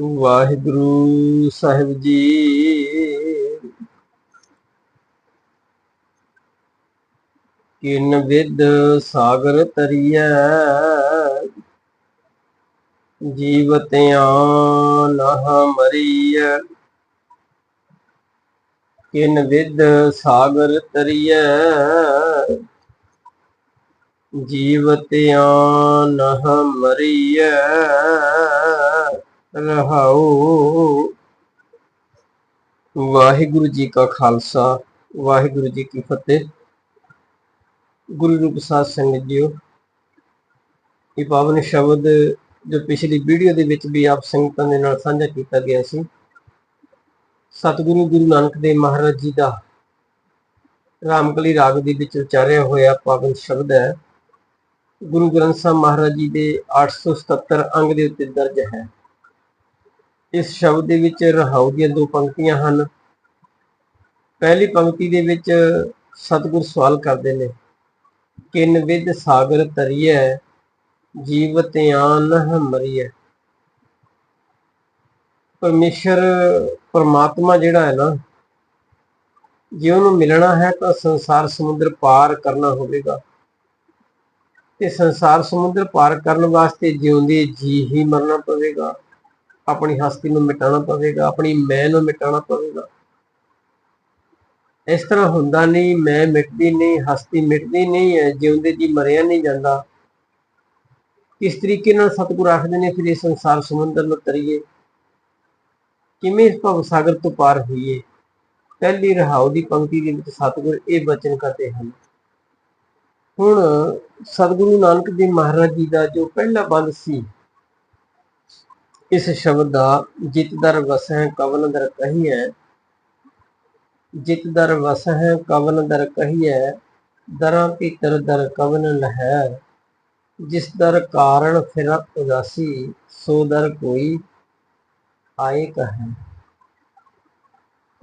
ਵਾਹਿਗੁਰੂ ਸਾਹਿਬ ਜੀ। ਕਿਨ ਵਿਦ ਸਾਗਰ ਤਰੀਐ ਜੀਵਤਿਆਂ ਨਹ ਮਰੀਐ। ਕਿਨ ਵਿਦ ਸਾਗਰ ਤਰੀਐ ਜੀਵਤਿਆਂ ਨਹ ਮਰੀਐ। ਰਹਾਉ ਵਾਹਿਗੁਰੂ ਜੀ ਕਾ ਖਾਲਸਾ, ਵਾਹਿਗੁਰੂ ਜੀ ਕੀ ਫਤਿਹ। ਗੁਰੂ ਰੂਪ ਸਾਧ ਸੰਗਤ ਜੀਓ, ਇਹ ਪਾਵਨ ਸ਼ਬਦ ਜੋ ਪਿਛਲੀ ਵੀਡੀਓ ਦੇ ਵਿੱਚ ਵੀ ਆਪ ਸੰਗਤਾਂ ਦੇ ਨਾਲ ਸਾਂਝਾ ਕੀਤਾ ਗਿਆ ਸੀ। ਸਤਿਗੁਰੂ ਗੁਰੂ ਨਾਨਕ ਦੇਵ ਮਹਾਰਾਜ ਜੀ ਦਾ ਰਾਮਕਲੀ ਰਾਗ ਦੇ ਵਿੱਚ ਉਚਾਰਿਆ ਹੋਇਆ ਪਾਵਨ ਸ਼ਬਦ ਹੈ। ਗੁਰੂ ਗ੍ਰੰਥ ਸਾਹਿਬ ਮਹਾਰਾਜ ਜੀ ਦੇ 877 ਅੰਗ ਦੇ ਉੱਤੇ ਦਰਜ ਹੈ। ਇਸ ਸ਼ਬਦ ਦੇ ਵਿੱਚ ਰਹਾਉ ਦੀਆਂ ਦੋ ਪੰਕਤੀਆਂ ਹਨ। ਪਹਿਲੀ ਪੰਕਤੀ ਦੇ ਵਿੱਚ ਸਤਿਗੁਰ ਸਵਾਲ ਕਰਦੇ ਨੇ, ਕਿਨ ਵਿਦ ਸਾਗਰ ਤਰੀਐ ਜੀਵਤਿਆਨ ਮਰੀਐ। ਪਰਮੇਸ਼ਰ ਪਰਮਾਤਮਾ ਜਿਹੜਾ ਹੈ ਨਾ, ਜੇ ਉਹਨੂੰ ਮਿਲਣਾ ਹੈ ਤਾਂ ਸੰਸਾਰ ਸਮੁੰਦਰ ਪਾਰ ਕਰਨਾ ਹੋਵੇਗਾ। ਤੇ ਸੰਸਾਰ ਸਮੁੰਦਰ ਪਾਰ ਕਰਨ ਵਾਸਤੇ ਜਿਉਂਦੇ ਜੀ ਹੀ ਮਰਨਾ ਪਵੇਗਾ। ਆਪਣੀ ਹਸਤੀ ਨੂੰ ਮਿਟਾਉਣਾ ਪਵੇਗਾ, ਆਪਣੀ ਮੈਂ ਨੂੰ ਮਿਟਾਉਣਾ ਪਵੇਗਾ। ਇਸ ਤਰ੍ਹਾਂ ਹੁੰਦਾ ਨਹੀਂ, ਮੈਂ ਮਿਟਦੀ ਨਹੀਂ, ਹਸਤੀ ਮਿਟਦੀ ਨਹੀਂ ਹੈ, ਜਿਉਂਦੇ ਜੀ ਮਰਿਆ ਨਹੀਂ ਜਾਂਦਾ। ਕਿਸ ਤਰੀਕੇ ਨਾਲ ਸਤਿਗੁਰ ਆਖਦੇ ਨੇ, ਫਿਰ ਇਹ ਸੰਸਾਰ ਸਮੁੰਦਰ ਨੂੰ ਤਰੀਏ। ਕਿਵੇਂ ਇਸ ਭਵ ਸਾਗਰ ਤੋਂ ਪਾਰ ਹੋਈਏ? ਪਹਿਲੀ ਰਹਾਉ ਦੀ ਪੰਕਤੀ ਦੇ ਵਿੱਚ ਸਤਿਗੁਰ ਇਹ ਬਚਨ ਕਰਦੇ ਹਨ। ਹੁਣ ਸਤਿਗੁਰੂ ਨਾਨਕ ਦੇਵ ਮਹਾਰਾਜ ਜੀ ਦਾ ਜੋ ਪਹਿਲਾ ਬੰਦ ਸੀ ਇਸ ਸ਼ਬਦ ਦਾ ਜਿਤ ਦਰ ਵਸਹਿ ਕਵਨ ਦਰ ਕਹੀਐ। ਜਿਤ ਦਰ ਵਸਹਿ ਕਵਨ ਦਰ ਕਹੀਐ, ਦਰਾਂ ਭੀਤਰ ਦਰ ਕਵਨ ਲਹੈ। ਜਿਸ ਦਰ ਕਾਰਣ ਫਿਰ ਉਦਾਸੀ, ਸੋ ਦਰ ਕੋਈ ਆਏ ਕਹੈ।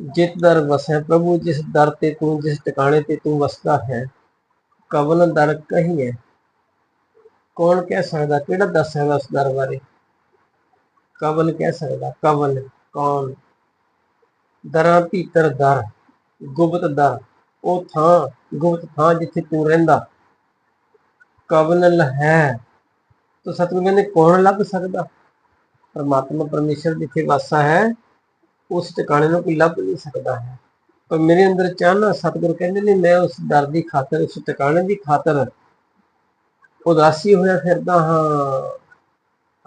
ਜਿਤ ਦਰ ਵਸੈ ਪ੍ਰਭੂ, ਜਿਸ ਦਰ ਤੇ ਤੂੰ, ਜਿਸ ਟਿਕਾਣੇ ਤੇ ਤੂੰ ਵਸਦਾ ਹੈ, ਕਵਨ ਦਰ ਕਹੀਐ। ਕੌਣ ਕਹਿ ਸਕਦਾ, ਕਿਹੜਾ ਦੱਸ ਸਕਦਾ ਉਸ ਦਰ ਬਾਰੇ? ਕਵਨ ਕਹਿ ਸਕਦਾ, ਕਵਨ, ਕੌਣ? ਦਰਾਂ ਭੀਤਰ ਦਰ, ਗੁਪਤ ਦਰ। ਉਹ ਥਾਂ, ਗੁਪਤ ਥਾਂ ਜਿੱਥੇ ਤੂੰ ਰਹਿੰਦਾ। ਕਵਨ ਹੈ ਤੋ ਸਤਿਗੁਰੂ ਕਹਿੰਦੇ ਕੌਣ ਲੱਭ ਸਕਦਾ। ਪਰਮਾਤਮਾ ਪਰਮੇਸ਼ਰ ਜਿੱਥੇ ਵਾਸਾ ਹੈ, ਉਸ ਟਿਕਾਣੇ ਨੂੰ ਕੋਈ ਲੱਭ ਨਹੀਂ ਸਕਦਾ ਹੈ। ਪਰ ਮੇਰੇ ਅੰਦਰ ਚਾਹਨਾ ਸਤਿਗੁਰੂ ਕਹਿੰਦੇ ਨੇ, ਮੈਂ ਉਸ ਦਰ ਦੀ ਖਾਤਰ, ਉਸ ਟਿਕਾਣੇ ਦੀ ਖਾਤਰ ਉਦਾਸੀ ਹੋਇਆ ਫਿਰਦਾ ਹਾਂ।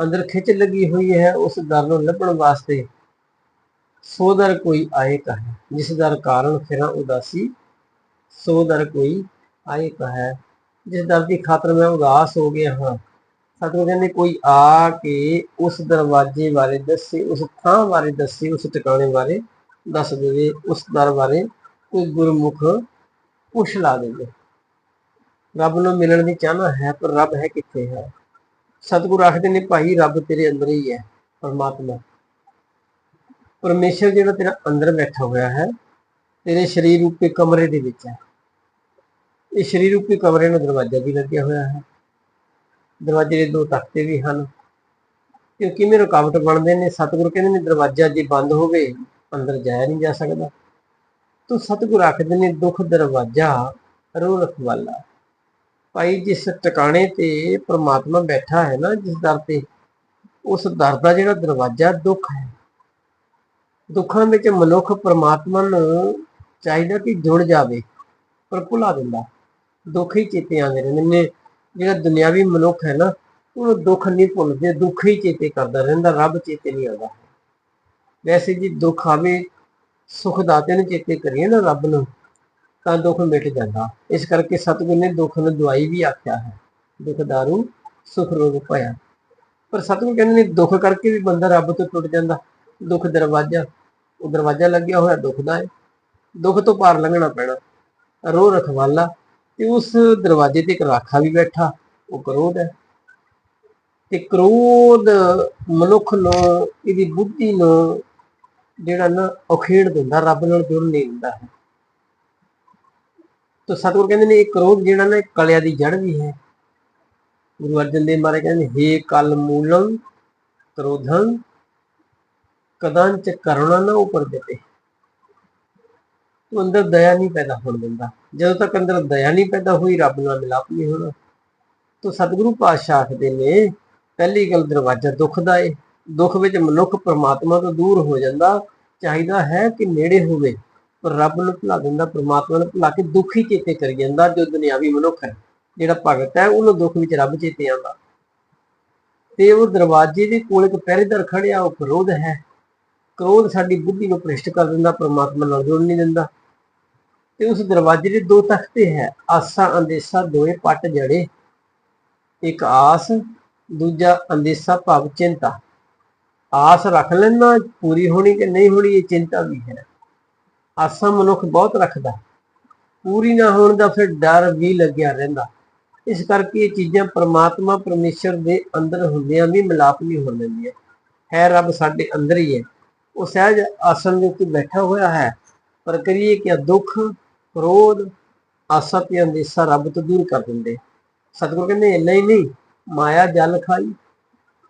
ਅੰਦਰ ਖਿੱਚ ਲੱਗੀ ਹੋਈ ਹੈ ਉਸ ਦਰ ਨੂੰ ਲੱਭਣ ਵਾਸਤੇ। ਸੋ ਦਰ ਕੋਈ ਆਏ ਕਹੇ? ਜਿਸ ਦਰ ਕਾਰਨ ਫਿਰਾਂ ਉਦਾਸੀ, ਸੋ ਦਰ ਕੋਈ ਆਏ ਕਹੇ? ਜਿਸ ਦਰ ਦੀ ਖਾਤਰ ਮੈਂ ਉਦਾਸ ਹੋ ਗਿਆ ਹਾਂ। ਸਤਿਗੁਰੂ ਕਹਿੰਦੇ, ਕੋਈ ਆ ਕੇ ਉਸ ਦਰਵਾਜ਼ੇ ਬਾਰੇ ਦੱਸੇ, ਉਸ ਥਾਂ ਬਾਰੇ ਦੱਸੇ, ਉਸ ਟਿਕਾਣੇ ਬਾਰੇ ਦੱਸ ਦੇਵੇ, ਉਸ ਦਰ ਬਾਰੇ ਕੋਈ ਗੁਰਮੁਖ ਪੁੱਛ ਲਾ ਦੇਵੇ। ਰੱਬ ਨੂੰ ਮਿਲਣ ਦੀ ਚਾਹਨਾ ਹੈ, ਪਰ ਰੱਬ ਹੈ ਕਿੱਥੇ ਹੈ? ਸਤਿਗੁਰੂ ਆਖਦੇ ਨੇ, ਭਾਈ, ਰੱਬ ਤੇਰੇ ਅੰਦਰ ਹੀ ਹੈ, ਪਰਮਾਤਮਾ। ਪਰਮੇਸ਼ਰ ਜਿਹੜਾ ਤੇਰਾ ਅੰਦਰ ਬੈਠਾ ਹੋਇਆ ਹੈ, ਤੇਰੇ ਸਰੀਰ ਰੂਪੀ ਕਮਰੇ ਦੇ ਵਿੱਚ ਹੈ। ਇਹ ਸਰੀਰ ਰੂਪੀ ਕਮਰੇ ਨੂੰ ਦਰਵਾਜ਼ਾ ਵੀ ਲੱਗਿਆ ਹੋਇਆ ਹੈ। ਦਰਵਾਜ਼ੇ ਦੇ ਦੋ ਤਖਤੇ ਵੀ ਹਨ। ਕਿ ਕਿਵੇਂ ਰੁਕਾਵਟ ਬਣਦੇ ਨੇ, ਸਤਿਗੁਰੂ ਕਹਿੰਦੇ ਨੇ, ਦਰਵਾਜ਼ਾ ਜੇ ਬੰਦ ਹੋਵੇ, ਅੰਦਰ ਜਾਇਆ ਨਹੀਂ ਜਾ ਸਕਦਾ। ਤੋ ਸਤਿਗੁਰ ਆਖਦੇ ਨੇ, ਦੁੱਖ ਦਰਵਾਜ਼ਾ ਰੋ ਰਖਵਾਲਾ ਭਾਈ ਜਿਸ ਟਿਕਾਣੇ ਤੇ ਪ੍ਰਮਾਤਮਾ ਬੈਠਾ ਹੈ ਨਾ, ਜਿਸ ਦਰ ਤੇ, ਉਸ ਦਰ ਦਾ ਜਿਹੜਾ ਦਰਵਾਜ਼ਾ ਦੁੱਖ ਹੈ। ਦੁੱਖਾਂ ਵਿੱਚ ਮਨੁੱਖ ਪ੍ਰਮਾਤਮਾ ਨੂੰ ਚਾਹੀਦਾ ਕਿ ਜੁੜ ਜਾਵੇ, ਪਰ ਭੁਲਾ ਦਿੰਦਾ। ਦੁੱਖ ਹੀ ਚੇਤੇ ਆਉਂਦੇ ਰਹਿੰਦੇ ਨੇ। ਜਿਹੜਾ ਦੁਨਿਆਵੀ ਮਨੁੱਖ ਹੈ ਨਾ ਉਹ ਦੁੱਖ ਨਹੀਂ ਭੁੱਲਦੇ, ਦੁੱਖ ਹੀ ਚੇਤੇ ਕਰਦਾ ਰਹਿੰਦਾ, ਰੱਬ ਚੇਤੇ ਨਹੀਂ ਆਉਂਦਾ। ਵੈਸੇ ਜੀ ਦੁੱਖ ਆਵੇ, ਸੁਖ ਦਾਤੇ ਨੂੰ ਚੇਤੇ ਕਰੀਏ ਨਾ ਰੱਬ ਨੂੰ ਤਾਂ ਦੁੱਖ ਮਿਟ ਜਾਂਦਾ। ਇਸ ਕਰਕੇ ਸਤਿਗੁਰ ਨੇ ਦੁੱਖ ਨੂੰ ਦਵਾਈ ਵੀ ਆਖਿਆ ਹੈ। ਦੁੱਖ ਦਾਰੂ ਸੁਖ ਰੋਗ ਭਇਆ। ਪਰ ਸਤਿਗੁਰ ਕਹਿੰਦੇ ਨੇ ਦੁੱਖ ਕਰਕੇ ਵੀ ਬੰਦਾ ਰੱਬ ਤੋਂ ਟੁੱਟ ਜਾਂਦਾ। ਦੁੱਖ ਦਰਵਾਜ਼ਾ, ਉਹ ਦਰਵਾਜ਼ਾ ਲੱਗਿਆ ਹੋਇਆ ਦੁੱਖ ਦਾ ਹੈ। ਦੁੱਖ ਤੋਂ ਪਾਰ ਲੰਘਣਾ ਪੈਣਾ। ਰੋ ਰਖਵਾਲਾ, ਤੇ ਉਸ ਦਰਵਾਜ਼ੇ ਤੇ ਇੱਕ ਰਾਖਾ ਵੀ ਬੈਠਾ, ਉਹ ਕਰੋਧ ਹੈ। ਤੇ ਕ੍ਰੋਧ ਮਨੁੱਖ ਨੂੰ, ਇਹਦੀ ਬੁੱਧੀ ਨੂੰ ਜਿਹੜਾ ਨਾ ਉਖੇੜ ਦਿੰਦਾ, ਰੱਬ ਨਾਲ ਜੁੜ ਨਹੀਂ ਹੁੰਦਾ ਹੈ। ਤਾਂ ਸਤਿਗੁਰ ਕਹਿੰਦੇ ਨੇ, ਇਹ ਕ੍ਰੋਧ ਜਿਹੜਾ ਨਾ ਕਲਿਆ ਦੀ ਜੜ ਵੀ ਹੈ। ਗੁਰੂ ਅਰਜਨ ਦੇਵ ਮਹਾਰਾਜ ਕਹਿੰਦੇ ਹੇ ਕਲ ਮੂਲੰ ਕ੍ਰੋਧੰ, ਕਦਾਂਚ ਕਰੁਣਾ ਨਾ ਉਪਰ ਦਿੱਤੇ ਤੂੰ ਅੰਦਰ ਦਇਆ ਨਹੀਂ ਪੈਦਾ ਹੋਣ ਦਿੰਦਾ। ਜਦੋਂ ਤੱਕ ਅੰਦਰ ਦਇਆ ਨਹੀਂ ਪੈਦਾ ਹੋਈ, ਰੱਬ ਨਾਲ ਮਿਲਾਪ ਨਹੀਂ ਹੋਣਾ। ਤੋ ਸਤਿਗੁਰੂ ਪਾਤਸ਼ਾਹ ਆਖਦੇ ਨੇ, ਪਹਿਲੀ ਗੱਲ ਦਰਵਾਜ਼ਾ ਦੁੱਖ ਦਾ ਏ। ਦੁੱਖ ਵਿੱਚ ਮਨੁੱਖ ਪਰਮਾਤਮਾ ਤੋਂ ਦੂਰ ਹੋ ਜਾਂਦਾ। ਚਾਹੀਦਾ ਹੈ ਕਿ ਨੇੜੇ ਹੋਵੇ। ਰੱਬ ਨੂੰ ਭੁਲਾ ਦਿੰਦਾ, ਪ੍ਰਮਾਤਮਾ ਨੂੰ ਭੁਲਾ ਕੇ ਦੁਖੀ ਚੇਤੇ ਕਰੀ ਜਾਂਦਾ, ਜੋ ਦੁਨਿਆਵੀ ਮਨੁੱਖ ਹੈ ਜਿਹੜਾ ਭਗਤ ਹੈ, ਉਹਨੂੰ ਦੁੱਖ ਵਿੱਚ ਰੱਬ ਚੇਤੇ ਆਉਂਦਾ। ਤੇ ਉਹ ਦਰਵਾਜ਼ੇ ਦੇ ਕੋਲ ਇੱਕ ਪਹਿਰੇਦਾਰ ਖੜਿਆ ਉਹ ਕ੍ਰੋਧ ਹੈ। ਕ੍ਰੋਧ ਸਾਡੀ ਬੁੱਧੀ ਨੂੰ ਭ੍ਰਿਸ਼ਟ ਕਰ ਦਿੰਦਾ, ਪ੍ਰਮਾਤਮਾ ਨਾਲ ਜੁੜ ਨਹੀਂ ਦਿੰਦਾ। ਤੇ ਉਸ ਦਰਵਾਜ਼ੇ ਦੇ ਦੋ ਤਖਤੇ ਹੈ, ਆਸਾਂ ਅੰਦੇਸਾ ਦੋਏ ਪੱਟ ਜੜੇ। ਇੱਕ ਆਸ, ਦੂਜਾ ਅੰਦੇਸਾ ਭਾਵ ਚਿੰਤਾ। ਆਸ ਰੱਖ ਲੈਣਾ ਪੂਰੀ ਹੋਣੀ ਕਿ ਨਹੀਂ ਹੋਣੀ, ਇਹ ਚਿੰਤਾ ਵੀ ਹੈ। ਆਸਾਂ ਮਨੁੱਖ ਬਹੁਤ ਰੱਖਦਾ ਪੂਰੀ ਨਾ ਹੋਣ ਦਾ ਫਿਰ ਡਰ ਵੀ ਲੱਗਿਆ ਰਹਿੰਦਾ। ਇਸ ਕਰਕੇ ਇਹ ਚੀਜ਼ਾਂ ਪਰਮਾਤਮਾ ਪਰਮੇਸ਼ਰ ਦੇ ਅੰਦਰ ਹੁੰਦਿਆਂ ਵੀ ਮਿਲਾਪ ਨਹੀਂ ਹੋ ਦਿੰਦੀਆਂ ਹੈ ਰੱਬ ਸਾਡੇ ਅੰਦਰ ਹੀ ਹੈ। ਉਹ ਸਹਿਜ ਆਸਣ ਦੇ ਉੱਤੇ ਬੈਠਾ ਹੋਇਆ ਹੈ। ਪਰ ਕਰੀਏ ਕਿ ਦੁੱਖ, ਕ੍ਰੋਧ, ਆਸਾ ਤੇ ਅੰਦੇਸਾ ਰੱਬ ਤੋਂ ਦੂਰ ਕਰ ਦਿੰਦੇ। ਸਤਿਗੁਰੂ ਕਹਿੰਦੇ, ਇੰਨਾ ਹੀ ਨਹੀਂ, ਮਾਇਆ ਜਲ ਖਾਈ।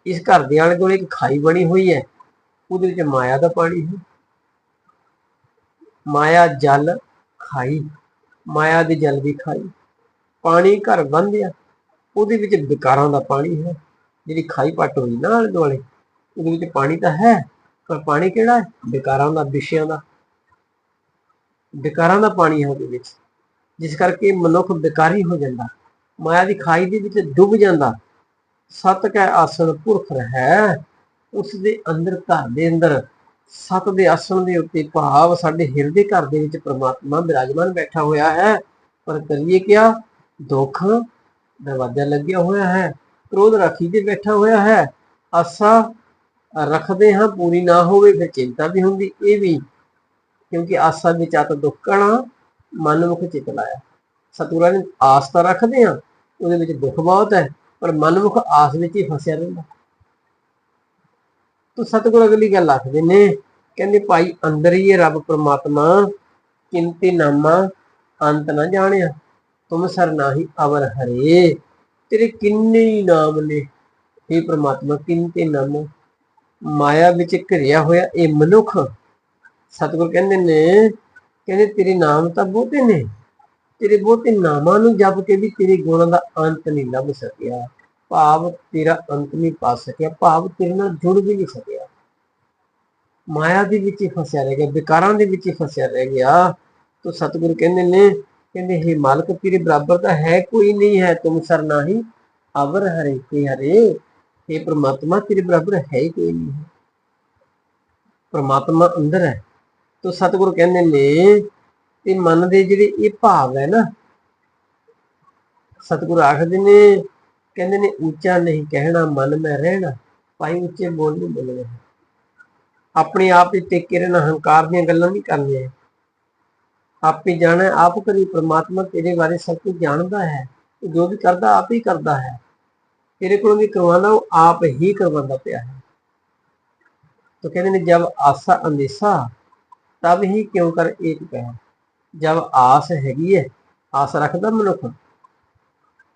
ਇਸ ਘਰ ਦੇ ਆਲੇ ਕੋਲ ਇੱਕ ਖਾਈ ਬਣੀ ਹੋਈ ਹੈ। ਉਹਦੇ ਵਿੱਚ ਮਾਇਆ ਦਾ ਪਾਣੀ ਹੈ। ਮਾਇਆ ਜਲ ਖਾਈ, ਮਾਇਆ ਦੇ ਜਲ ਦੀ ਖਾਈ। ਪਾਣੀ ਘਰ ਬੰਦਿਆ ਉਹਦੇ ਵਿੱਚ ਵਿਕਾਰਾਂ ਦਾ ਪਾਣੀ ਹੈ। ਜਿਹੜੀ ਖਾਈ ਪੱਟ ਹੋਈ ਨਾ ਆਲੇ ਦੁਆਲੇ, ਉਹਦੇ ਵਿੱਚ ਪਾਣੀ ਤਾਂ ਹੈ, ਪਰ ਪਾਣੀ ਕਿਹੜਾ ਹੈ? ਵਿਕਾਰਾਂ ਦਾ, ਵਿਸ਼ਿਆਂ ਦਾ। ਵਿਕਾਰਾਂ ਦਾ ਪਾਣੀ ਹੈ ਉਹਦੇ ਵਿੱਚ। ਜਿਸ ਕਰਕੇ ਮਨੁੱਖ ਵਿਕਾਰੀ ਹੋ ਜਾਂਦਾ। ਮਾਇਆ ਦੀ ਖਾਈ ਦੇ ਵਿੱਚ ਡੁੱਬ ਜਾਂਦਾ। ਸਤ ਕੈ ਆਸਣ ਪੁਰਖ ਹੈ ਉਸ ਦੇ ਅੰਦਰ ਘਰ ਦੇ ਅੰਦਰ ਸਤ ਦੇ ਆਸਣ ਦੇ ਉੱਤੇ ਭਾਵ ਸਾਡੇ ਹਿਰਦੇ ਘਰ ਦੇ ਵਿੱਚ ਪ੍ਰਮਾਤਮਾ ਬਿਰਾਜਮਾਨ ਬੈਠਾ ਹੋਇਆ ਹੈ। ਪਰ ਕਰੀਏ ਕਿਆ? ਦੁੱਖ ਦਰਵਾਜ਼ਾ ਲੱਗਿਆ ਹੋਇਆ ਹੈ, ਕ੍ਰੋਧ ਰਾਖੀ ਤੇ ਬੈਠਾ ਹੋਇਆ ਹੈ। ਆਸਾ ਰੱਖਦੇ ਹਾਂ, ਪੂਰੀ ਨਾ ਹੋਵੇ ਫਿਰ ਚਿੰਤਾ ਵੀ ਹੁੰਦੀ। ਇਹ ਵੀ ਕਿਉਂਕਿ ਆਸਾ ਵਿੱਚ ਆਤ ਦੁੱਖ ਕਣਾ ਮਨ ਚਿਤ ਲਾਇਆ। ਸਤਿਗੁਰਾਂ ਨੇ ਆਸ ਤਾਂ ਰੱਖਦੇ ਹਾਂ, ਉਹਦੇ ਵਿੱਚ ਦੁੱਖ ਬਹੁਤ ਹੈ, ਪਰ ਮਨਮੁਖ ਆਸ ਵਿੱਚ ਹੀ ਫਸਿਆ ਰਹਿੰਦਾ। ਤੋ ਸਤਿਗੁਰ ਅਗਲੀ ਗੱਲ ਆਖਦੇ ਨੇ, ਕਹਿੰਦੇ ਭਾਈ ਅੰਦਰ ਹੀ ਹੈ ਰੱਬ ਪ੍ਰਮਾਤਮਾ ਕਿੰਤੇ ਨਾਮਾ, ਅੰਤ ਨਾ ਜਾਣਿਆ, ਤੁਮ ਸਰ ਨਾਹੀ ਅਵਰ ਹਰੇ। ਤੇਰੇ ਕਿੰਨੇ ਹੀ ਨਾਮ ਨੇ हे ਪ੍ਰਮਾਤਮਾ ਕਿੰਤੇ ਨਾਮ। ਮਾਇਆ ਵਿੱਚ ਘਿਰਿਆ ਹੋਇਆ ਇਹ ਮਨੁੱਖ, ਸਤਿਗੁਰ ਕਹਿੰਦੇ ਨੇ, ਕਹਿੰਦੇ ਤੇਰੇ ਨਾਮ ਤਾਂ ਬਹੁਤੇ ਨੇ, ਤੇਰੇ ਬਹੁਤੇ ਨਾਮਾਂ ਨੂੰ ਜਪ ਕੇ ਵੀ ਤੇਰੇ ਗੁਣਾਂ ਦਾ ਅੰਤ ਨਹੀਂ ਲੱਭ ਸਕਿਆ। ਭਾਵ ਤੇਰਾ ਅੰਤ ਨਹੀਂ ਪਾ ਸਕਿਆ, ਭਾਵ ਤੇਰੇ ਨਾਲ ਜੁੜ ਵੀ ਨਹੀਂ ਸਕਿਆ। ਮਾਇਆ ਦੇ ਵਿੱਚ ਹੀ ਫਸਿਆ ਰਹਿ ਗਿਆ, ਵਿਕਾਰਾਂ ਦੇ ਵਿੱਚ ਹੀ ਫਸਿਆ ਰਹਿ ਗਿਆ। ਤੋ ਸਤਿਗੁਰੂ ਕਹਿੰਦੇ ਨੇ, ਕਹਿੰਦੇ हे ਮਾਲਕ, ਤੇਰੇ ਬਰਾਬਰ ਤਾਂ ਹੈ ਕੋਈ ਨਹੀਂ ਹੈ, ਤੁਮ ਸਰ ਨਹੀਂ ਅਵਰ ਹਰੇ ਕੇ ਹਰੇ। हे ਪ੍ਰਮਾਤਮਾ, ਤੇਰੇ ਬਰਾਬਰ ਹੈ ਹੀ ਕੋਈ ਨਹੀਂ। ਪ੍ਰਮਾਤਮਾ ਅੰਦਰ ਹੈ। ਤੋ ਸਤਿਗੁਰੂ ਕਹਿੰਦੇ ਨੇ ਤੇ ਮਨ ਦੇ ਜਿਹੜੇ ਇਹ ਭਾਵ ਹੈ ਨਾ, ਸਤਿਗੁਰੂ ਆਖਦੇ ਨੇ ਕਹਿੰਦੇ ਨੇ ਉੱਚਾ ਨਹੀਂ ਕਹਿਣਾ, ਮਨ ਮੈਂ ਰਹਿਣਾ, ਭਾਈ ਉੱਚੇ ਬੋਲ ਨਹੀਂ ਬੋਲਣੇ। ਆਪਣੇ ਆਪ ਹੀ ਟੇਕੇ ਰਹਿਣਾ, ਹੰਕਾਰ ਦੀਆਂ ਗੱਲਾਂ ਨਹੀਂ ਕਰਨੀਆਂ। ਆਪੇ ਜਾਣਾ ਆਪ ਕਰੀ ਪ੍ਰਮਾਤਮਾ ਤੇਰੇ ਬਾਰੇ ਸਭ ਕੁਝ ਜਾਣਦਾ ਹੈ ਜੋ ਵੀ ਕਰਦਾ ਆਪ ਹੀ ਕਰਦਾ ਹੈ। ਤੇਰੇ ਕੋਲੋਂ ਵੀ ਕਰਵਾਉਂਦਾ ਉਹ ਆਪ ਹੀ ਕਰਵਾਉਂਦਾ ਪਿਆ ਹੈ। ਤਾਂ ਕਹਿੰਦੇ ਨੇ ਜਦ ਆਸਾ ਅੰਦੇਸਾ, ਤਬ ਹੀ ਕਿਉਂ ਕਰ ਏਕ ਕਹਿ ਜਦ ਆਸ ਹੈਗੀ ਹੈ, ਆਸ ਰੱਖਦਾ ਮਨੁੱਖ।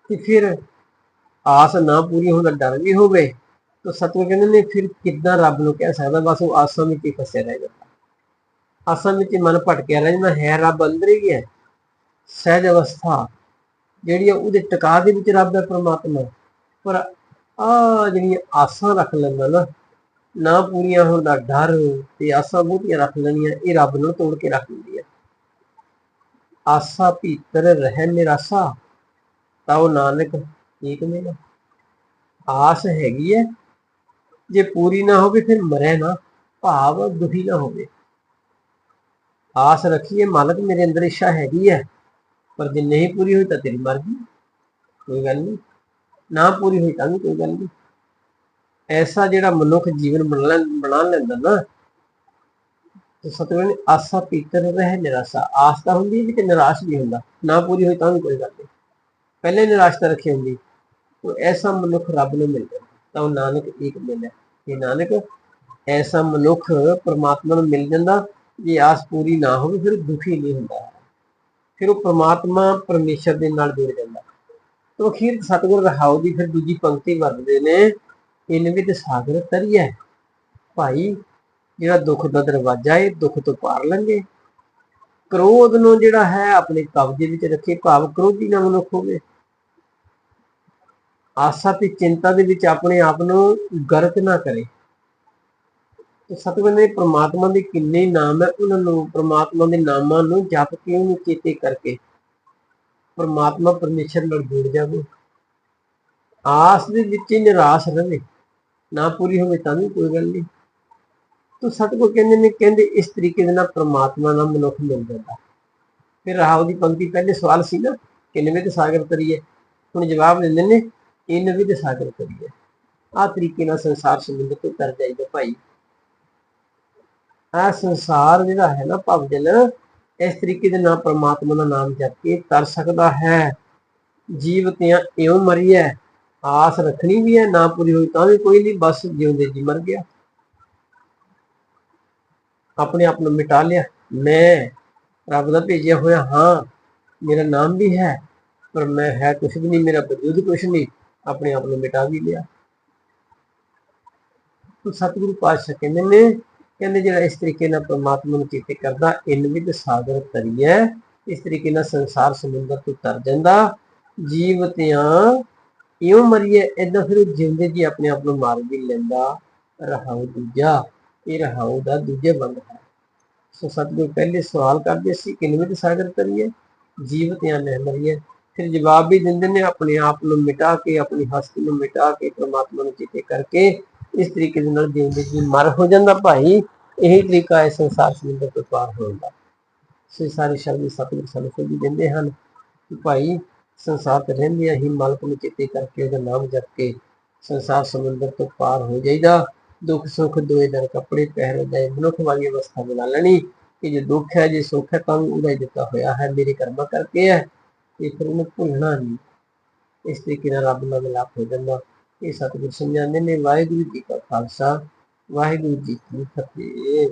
ਤੇ ਫਿਰ ਆਸ ਨਾ ਪੂਰੀ ਹੋਣ ਦਾ ਡਰ ਵੀ ਹੋਵੇ, ਤਾਂ ਸਤਿਗੁਰ ਕਹਿੰਦੇ ਨੇ ਫਿਰ ਕਿੱਦਾਂ ਰੱਬ ਨੂੰ ਕਹਿ ਸਕਦਾ? ਬਸ ਉਹ ਆਸਾਂ ਵਿੱਚ ਹੀ ਫਸਿਆ ਰਹਿ ਜਾਂਦਾ। ਆਸਾਂ ਵਿੱਚ ਮਨ ਭਟਕਿਆ ਰਹਿ ਜਾਂਦਾ ਹੈ ਰੱਬ ਅੰਦਰ ਹੀ ਹੈ। ਸਹਿਜ ਅਵਸਥਾ, ਜਿਹੜੀ ਆ ਉਹਦੇ ਟਿਕਾ ਦੇ ਵਿੱਚ ਰੱਬ ਹੈ ਪ੍ਰਮਾਤਮਾ। ਪਰ ਆ ਜਿਹੜੀਆਂ ਆਸਾਂ ਰੱਖ ਲੈਂਦਾ ਨਾ ਨਾ ਪੂਰੀਆਂ ਹੋਣ ਦਾ ਡਰ ਤੇ ਆਸਾਂ ਬਹੁਤੀਆਂ ਰੱਖ ਲੈਣੀਆਂ, ਇਹ ਰੱਬ ਨੂੰ ਤੋੜ ਕੇ ਰੱਖ ਦਿੰਦੀ ਹੈ ਆਸਾ ਭੀਤਰ ਰਹਿ ਨਿਰਾਸਾ ਤਾਉ ਨਾਨਕ ਏਕ ਮੇਰਾ ਆਸ ਹੈਗੀ ਹੈ। ਜੇ ਪੂਰੀ ਨਾ ਹੋਵੇ ਫਿਰ ਮਰੇ ਨਾ, ਭਾਵ ਦੁਖੀ ਨਾ ਹੋਵੇ। ਆਸ ਰੱਖੀਏ ਮਾਲਕ ਮੇਰੇ ਅੰਦਰ ਇੱਛਾ ਹੈਗੀ ਹੈ, ਪਰ ਜੇ ਨਹੀਂ ਪੂਰੀ ਹੋਈ ਤਾਂ ਤੇਰੀ ਮਰਜ਼ੀ। ਕੋਈ ਗੱਲ ਨਹੀਂ। ਨਾ ਪੂਰੀ ਹੋਈ ਤਾਂ ਵੀ ਕੋਈ ਗੱਲ ਨਹੀਂ। ਐਸਾ ਜਿਹੜਾ ਮਨੁੱਖ ਜੀਵਨ ਬਣਾ ਲੈਂ- ਬਣਾ ਲੈਂਦਾ ਨਾ, ਤੇ ਸਤਿਗੁਰੂ ਨੇ ਆਸਾ, ਪੀਤਰ, ਰਹਿ, ਨਿਰਾਸ਼ਾ। ਆਸ ਤਾਂ ਹੁੰਦੀ ਹੈ ਕਿ ਨਿਰਾਸ਼ ਵੀ ਹੁੰਦਾ। ਨਾ ਪੂਰੀ ਹੋਈ ਤਾਂ ਵੀ ਕੋਈ ਗੱਲ ਨਹੀਂ। ਪਹਿਲੇ ਨਿਰਾਸ਼ਤਾ ਰੱਖੀ ਹੁੰਦੀ। ਉਹ ਐਸਾ ਮਨੁੱਖ ਰੱਬ ਨੂੰ ਮਿਲ ਜਾਂਦਾ ਤਾਂ ਉਹ ਨਾਨਕ ਇੱਕ ਮਿਲਿਆ ਇਹ ਨਾਨਕ ਐਸਾ ਮਨੁੱਖ ਪਰਮਾਤਮਾ ਨੂੰ ਮਿਲ ਜਾਂਦਾ, ਜੇ ਆਸ ਪੂਰੀ ਨਾ ਹੋਵੇ, ਫਿਰ ਦੁਖੀ ਨਹੀਂ ਹੁੰਦਾ। ਫਿਰ ਉਹ ਪਰਮਾਤਮਾ ਪਰਮੇਸ਼ਰ ਦੇ ਨਾਲ ਜੁੜ ਜਾਂਦਾ। ਤੋਂ ਅਖੀਰ ਸਤਿਗੁਰ ਰਹਾਉ ਦੀ ਫਿਰ ਦੂਜੀ ਪੰਕਤੀ ਵਰਤਦੇ ਨੇ, ਇਨ ਵਿੱਚ ਸਾਗਰ ਤਰੀਐ। ਭਾਈ, ਜਿਹੜਾ ਦੁੱਖ ਦਾ ਦਰਵਾਜ਼ਾ ਹੈ ਦੁੱਖ ਤੋਂ ਪਾਰ ਲੰਘੇ। ਕ੍ਰੋਧ ਨੂੰ ਜਿਹੜਾ ਹੈ, ਆਪਣੇ ਕਬਜ਼ੇ ਵਿੱਚ ਰੱਖੇ। ਭਾਵ ਕ੍ਰੋਧੀ ਨਾ ਮਨੁੱਖ ਹੋਵੇ। ਆਸਾ ਤੇ ਚਿੰਤਾ ਦੇ ਵਿੱਚ ਆਪਣੇ ਆਪ ਨੂੰ ਗਰਕ ਨਾ ਕਰੇ। ਸਤਿਗੁਰ ਨੇ ਪ੍ਰਮਾਤਮਾ ਦੇ ਕਿੰਨੇ ਨਾਮ ਹੈ, ਉਹਨਾਂ ਨੂੰ ਪ੍ਰਮਾਤਮਾ ਦੇ ਨਾਮਾਂ ਨੂੰ ਜਪ ਕੇ ਉਹਨੂੰ ਚੇਤੇ ਕਰਕੇ ਪ੍ਰਮਾਤਮਾ ਪਰਮੇਸ਼ਰ ਨਾਲ ਜੁੜ ਜਾਵੇ। ਆਸ ਦੇ ਵਿੱਚ ਹੀ ਨਿਰਾਸ਼ ਰਹੇ। ਨਾ ਪੂਰੀ ਹੋਵੇ ਤਾਂ ਵੀ ਕੋਈ ਗੱਲ ਨਹੀਂ। ਤੋ ਸਤਿਗੁਰ ਕਹਿੰਦੇ ਨੇ, ਕਹਿੰਦੇ ਇਸ ਤਰੀਕੇ ਦੇ ਨਾਲ ਪ੍ਰਮਾਤਮਾ ਨਾਲ ਮਨੁੱਖ ਮਿਲ ਜਾਂਦਾ। ਫਿਰ ਰਾਹੂ ਦੀ ਪੰਕਤੀ ਪਹਿਲੇ ਸਵਾਲ ਸੀ ਨਾ ਕਿ ਨਿਵੇਂ ਤੇ ਸਾਗਰ ਤਰੀਏ ਹੁਣ ਜਵਾਬ ਦਿੰਦੇ ਨੇ ਇਹ ਨਵੀਂ ਸਾਗਰ ਤਰੀਏ ਆ ਤਰੀਕੇ ਨਾਲ ਸੰਸਾਰ ਸਮੁੰਦਰ ਤੋਂ ਤਰ ਜਾਈਦਾ ਭਾਈ। ਆ ਸੰਸਾਰ ਜਿਹੜਾ ਹੈ ਨਾ ਭਵਜਲ, ਇਸ ਤਰੀਕੇ ਦੇ ਨਾਲ ਪ੍ਰਮਾਤਮਾ ਦਾ ਨਾਮ ਜਪ ਕੇ ਤਰ ਸਕਦਾ ਹੈ। ਜੀਵਤਿਆਂ ਇਉਂ ਮਰੀਐ ਆਸ ਰੱਖਣੀ ਵੀ ਹੈ, ਨਾ ਪੂਰੀ ਹੋਈ ਤਾਂ ਵੀ ਕੋਈ ਨਹੀਂ, ਬਸ ਜਿਉਂਦੇ ਜੀ ਮਰ ਗਿਆ। ਆਪਣੇ ਆਪ ਨੂੰ ਮਿਟਾ ਲਿਆ। ਮੈਂ ਰੱਬ ਦਾ ਭੇਜਿਆ ਹੋਇਆ ਹਾਂ, ਮੇਰਾ ਨਾਮ ਵੀ ਹੈ, ਪਰ ਮੈਂ ਹੈ ਕੁਛ ਵੀ ਨਹੀਂ, ਮੇਰਾ ਵਜੂਦ ਕੁਛ ਨਹੀਂ। ਆਪਣੇ ਆਪ ਨੂੰ ਮਿਟਾ ਵੀ ਲਿਆ। ਤੋ ਸਤਿਗੁਰੂ ਪਾਤਸ਼ਾਹ ਕਹਿੰਦੇ ਨੇ, ਕਹਿੰਦੇ ਜਿਹੜਾ ਇਸ ਤਰੀਕੇ ਨਾਲ ਪਰਮਾਤਮਾ ਨੂੰ ਚੇਤੇ ਕਰਦਾ ਇਨ ਸਾਗਰ ਤਰੀਐ ਇਸ ਤਰੀਕੇ ਨਾਲ ਸੰਸਾਰ ਸਮੁੰਦਰ ਤੋਂ ਤਰ ਜਾਂਦਾ ਜੀਵਤਿਆਂ ਇਉਂ ਮਰੀਏ ਏਦਾਂ ਫਿਰ ਉਹ ਜਿਉਂਦੇ ਜੀ ਆਪਣੇ ਆਪ ਨੂੰ ਮਾਰ ਵੀ ਲੈਂਦਾ। ਰਹਾਉ ਦੂਜਾ, ਇਹ ਰਹਾਉ ਦਾ ਦੂਜੇ ਬੰਦ ਹੈ। ਸੋ ਸਤਿਗੁਰ ਪਹਿਲੇ ਸਵਾਲ ਕਰਦੇ ਸੀ ਕਿਨਵੇਂ ਸਾਗਰ ਤਰੀਏ ਜੀਵਤਿਆਂ ਨੇ ਮਰੀਏ ਫਿਰ ਜਵਾਬ ਵੀ ਦਿੰਦੇ ਨੇ, ਆਪਣੇ ਆਪ ਨੂੰ ਮਿਟਾ ਕੇ, ਆਪਣੀ ਹਸਤੀ ਨੂੰ ਮਿਟਾ ਕੇ, ਪ੍ਰਮਾਤਮਾ ਨੂੰ ਚੇਤੇ ਕਰਕੇ ਇਸ ਤਰੀਕੇ ਦੇ ਨਾਲ ਜਿਉਂਦੇ ਜੀ ਮਰ ਹੋ ਜਾਂਦਾ ਭਾਈ। ਇਹੀ ਤਰੀਕਾ ਹੈ ਸੰਸਾਰ ਸਮੁੰਦਰ ਤੋਂ ਪਾਰ ਹੋਣ ਦਾ ਸੋ ਸਾਰੇ ਸ਼ਬਦ ਸਤਿਗੁਰ ਸਾਨੂੰ ਖੁਦ ਦਿੰਦੇ ਹਨ ਕਿ ਭਾਈ ਸੰਸਾਰ ਤੇ ਰਹਿੰਦਿਆਂ ਹੀ ਮਾਲਕ ਨੂੰ ਚੇਤੇ ਕਰਕੇ ਉਹਦਾ ਨਾਮ ਜਪ ਕੇ ਸੰਸਾਰ ਸਮੁੰਦਰ ਤੋਂ ਪਾਰ ਹੋ ਜਾਈਦਾ। ਦੁੱਖ ਸੁੱਖ ਦੋਏ ਦਰ ਕੱਪੜੇ ਪਹਿਰ ਜਾਏ ਮਨੁੱਖ ਵਾਲੀ ਅਵਸਥਾ ਬਣਾ ਲੈਣੀ ਕਿ ਜੇ ਦੁੱਖ ਹੈ, ਜੇ ਸੁੱਖ ਹੈ ਤਾਂ ਉਹਦਾ ਹੀ ਦਿੱਤਾ ਹੋਇਆ ਹੈ। ਮੇਰੇ ਕਰਮਾਂ ਕਰਕੇ ਹੈ। ਤੇ ਫਿਰ ਉਹਨੂੰ ਭੁੱਲਣਾ ਨਹੀਂ। ਇਸ ਤਰੀਕੇ ਨਾਲ ਰੱਬ ਨਾਲ ਮਿਲਾਪ ਹੋ ਜਾਂਦਾ। ਇਹ ਸਤਿਗੁਰ ਸਮਝਾਉਂਦੇ ਨੇ ਵਾਹਿਗੁਰੂ ਜੀ ਕਾ ਖਾਲਸਾ, ਵਾਹਿਗੁਰੂ ਜੀ ਕੀ ਫਤਿਹ।